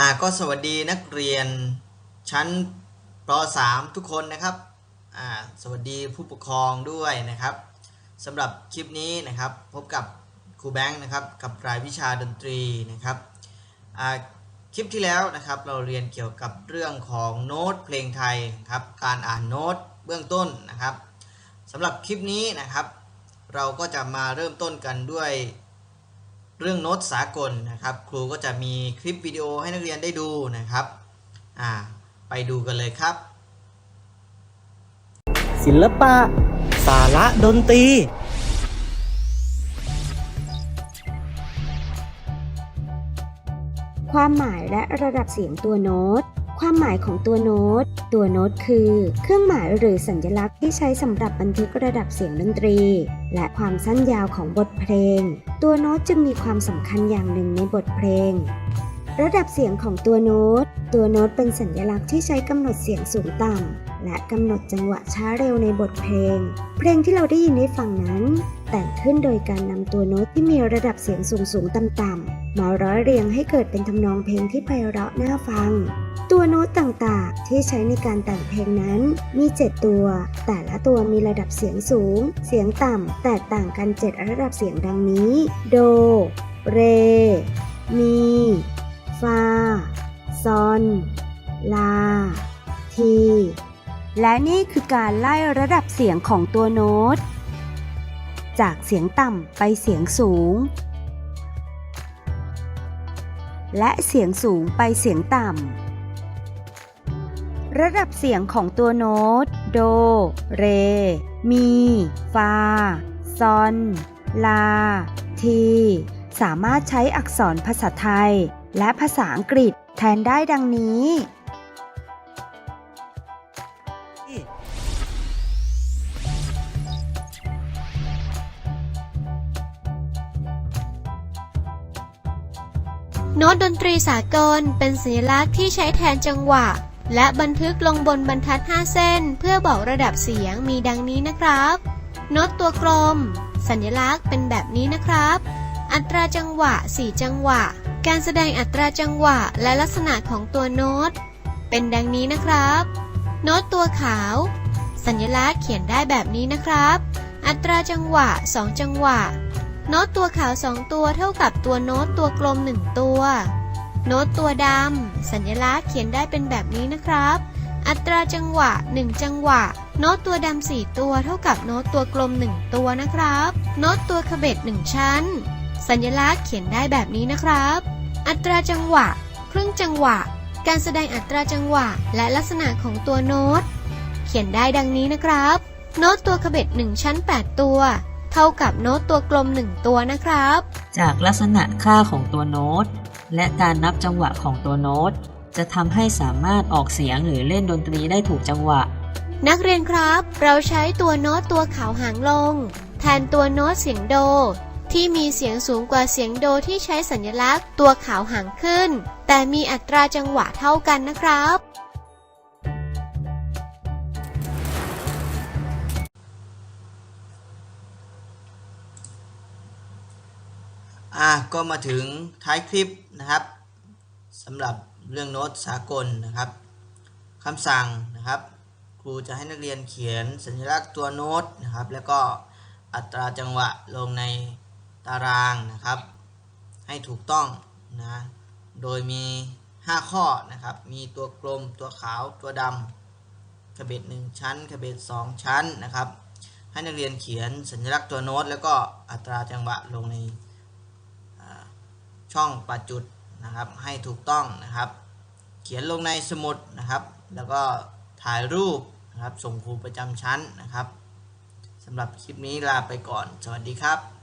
อ่าก็สวัสดีนักเรียนชั้นป .3 ทุกคนนะครับอ่าสวัสดีผู้ปกครองด้วยนะครับสำหรับคลิปนี้นะครับพบกับครูแบงค์นะครับกับรายวิชาดนตรีนะครับอ่าคลิปที่แล้วนะครับเราเรียนเกี่ยวกับเรื่องของโน้ตเพลงไทยครับการอ่านโน้ตเบื้องต้นนะครับสำหรับคลิปนี้นะครับ เราก็จะมาเริ่มต้นกันด้วย เรื่องโน้ตสากลนะครับ ครูก็จะมีคลิปวิดีโอให้นักเรียนได้ดูนะครับอ่าไปดูกันเลยครับ ศิลปะ สาระดนตรีความหมายและระดับเสียงตัวโน้ต ความหมายของตัวโน้ต ตัวโน้ตคือ เครื่องหมายหรือสัญลักษณ์ที่ใช้สำหรับบันทึกระดับเสียงดนตรี และความสั้นยาวของบทเพลง ตัวโน้ตจึงมีความสำคัญอย่างหนึ่งในบทเพลง ระดับเสียงของตัวโน้ต ตัวโน้ตเป็นสัญลักษณ์ที่ใช้กำหนดเสียงสูงต่ำและกำหนดจังหวะช้าเร็วในบทเพลง เพลงที่เราได้ยินได้ฟังนั้น แต่งขึ้นโดยการนำตัวโน้ตที่มีระดับเสียงสูงสูงต่ำต่ำๆมาร้อยเรียงให้เกิดเป็นทำนองเพลงที่ไพเราะน่าฟัง ตัวโน้ตต่างๆ ที่ใช้ในการแต่งเพลงนั้นมี 7 ตัว แต่ละตัวมีระดับเสียงสูง เสียงต่ำแตกต่างกัน 7 ระดับเสียงดังนี้ โด เร มี ฟา ซอน ลา ที และนี่คือการไล่ระดับเสียงของตัวโน้ต จากเสียงต่ำไปเสียงสูงและเสียงสูงไปเสียงต่ำ ระดับเสียงของตัวโน้ต โด เร มี ฟา ซอน ลา ที สามารถใช้อักษรภาษาไทย และภาษาอังกฤษแทนได้ดังนี้ โน้ตดนตรีสากลเป็นสัญลักษณ์ที่ใช้แทนจังหวะ และบันทึกลงบนบรรทัด 5 เส้น เพื่อบอกระดับเสียงมีดังนี้นะครับโน้ตตัวกลม สัญลักษณ์เป็นแบบนี้นะครับ อัตราจังหวะ 4 จังหวะ การแสดงอัตราจังหวะและลักษณะของตัวโน้ต เป็นดังนี้นะครับ โน้ตตัวขาว สัญลักษณ์เขียนได้แบบนี้นะครับ อัตราจังหวะ 2 จังหวะ โน้ตตัวขาว 2 ตัวเท่ากับตัวโน้ตตัวกลม 1 ตัว โน้ตตัวดำ สัญลักษณ์เขียนได้เป็นแบบนี้นะครับ อัตราจังหวะ 1 จังหวะ โน้ตตัวดำ 4 ตัวเท่ากับโน้ตตัวกลม 1 ตัวนะครับ โน้ตตัวขบเบ็ด 1 ชั้น สัญลักษณ์เขียนได้แบบนี้นะครับ อัตราจังหวะ ครึ่งจังหวะ การแสดงอัตราจังหวะ และลักษณะของตัวโน้ต เขียนได้ดังนี้นะครับ โน้ตตัวขบเบ็ด 1 ชั้น 8 ตัว เท่ากับโน้ตตัวกลม 1 ตัวนะครับ จากลักษณะค่าของตัวโน้ต และการนับจังหวะของตัวโน้ต จะทำให้สามารถออกเสียงหรือเล่นดนตรีได้ถูกจังหวะ นักเรียนครับ เราใช้ตัวโน้ตตัวขาวหางลง แทนตัวโน้ตเสียงโด ที่มีเสียงสูงกว่าเสียงโดที่ใช้สัญลักษณ์ตัวขาวหางขึ้น แต่มีอัตราจังหวะเท่ากันนะครับ อะก็มาถึงท้ายคลิปนะครับสำหรับเรื่องโน้ตสากลนะครับคำสั่งนะครับครูจะให้นักเรียนเขียนสัญลักษณ์ตัวโน้ตนะครับ แล้วก็อัตราจังหวะลงในตารางนะครับ ให้ถูกต้องนะโดยมี 5 ข้อนะครับ มีตัวกลมตัวขาวตัวดำขบเบ็ด1ชั้นขบเบ็ด2ชั้นนะครับ ให้นักเรียนเขียนสัญลักษณ์ตัวโน้ต แล้วก็อัตราจังหวะลงใน ช่องปัดจุดนะครับให้ถูกต้องนะครับ เขียนลงในสมุดนะครับ แล้วก็ถ่ายรูปนะครับส่งครูประจำชั้นนะครับสำหรับคลิปนี้ลาไปก่อน สวัสดีครับ